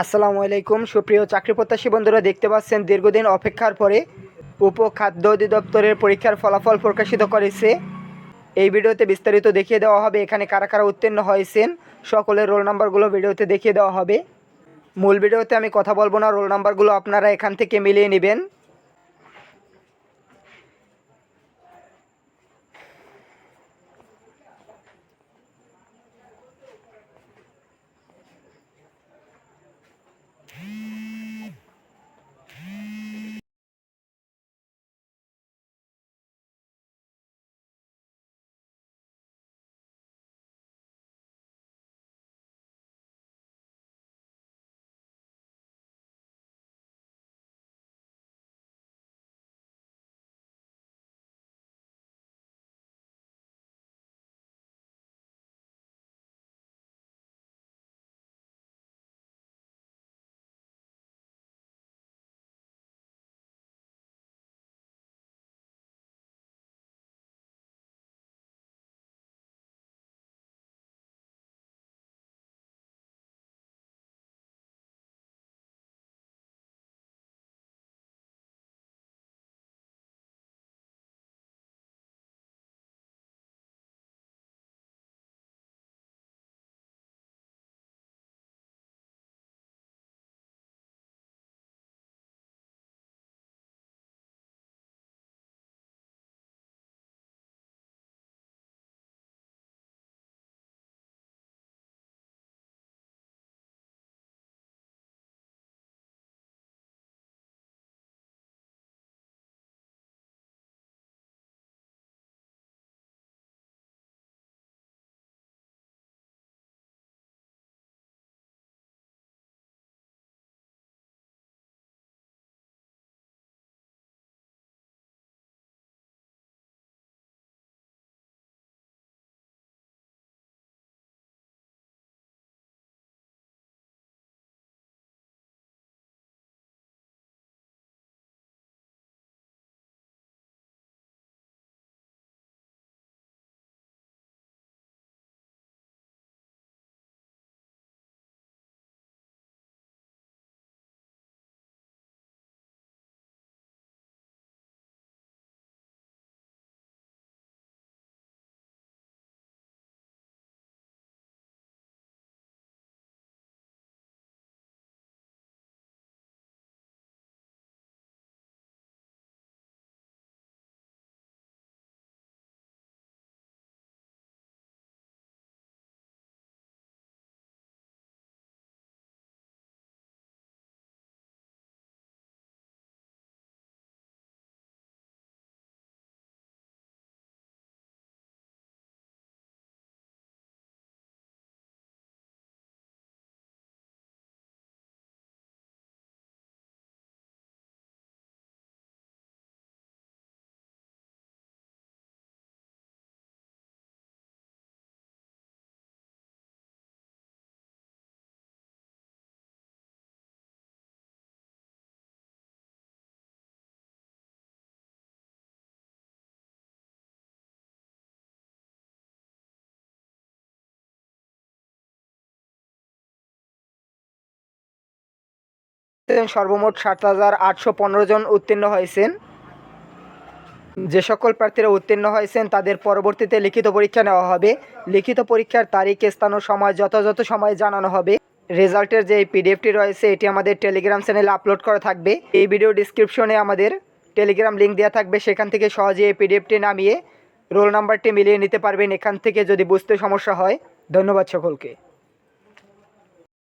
আসসালামু আলাইকুম। সুপ্রিয় চাকরি প্রত্যাশী বন্ধুরা, দেখতে পাচ্ছেন দীর্ঘদিন অপেক্ষার পরে উপখাদ্য অধিদপ্তরের পরীক্ষার ফলাফল প্রকাশিত করেছে। এই ভিডিওতে বিস্তারিত দেখিয়ে দেওয়া হবে, এখানে কারা কারা উত্তীর্ণ হয়েছেন, সকলের রোল নাম্বারগুলো ভিডিওতে দেখিয়ে দেওয়া হবে। মূল ভিডিওতে আমি কথা বলব না, রোল নাম্বারগুলো আপনারা এখান থেকে মিলিয়ে নেবেন। সর্বমোট সাত হাজার আটশো পনেরো জন উত্তীর্ণ হয়েছেন। যে সকল প্রার্থীরা উত্তীর্ণ হয়েছেন, তাদের পরবর্তীতে লিখিত পরীক্ষা নেওয়া হবে। লিখিত পরীক্ষার তারিখ, স্থান ও সময়, যথাযথ সময়ে জানানো হবে। রেজাল্টের যে পিডিএফটি রয়েছে, এটি আমাদের টেলিগ্রাম চ্যানেলে আপলোড করা থাকবে। এই ভিডিও ডিসক্রিপশনে আমাদের টেলিগ্রাম লিঙ্ক দেওয়া থাকবে। সেখান থেকে সহজে এই পিডিএফটি নামিয়ে রোল নাম্বারটি মিলিয়ে নিতে পারবেন। এখান থেকে যদি বুঝতে সমস্যা হয়, ধন্যবাদ সকলকে।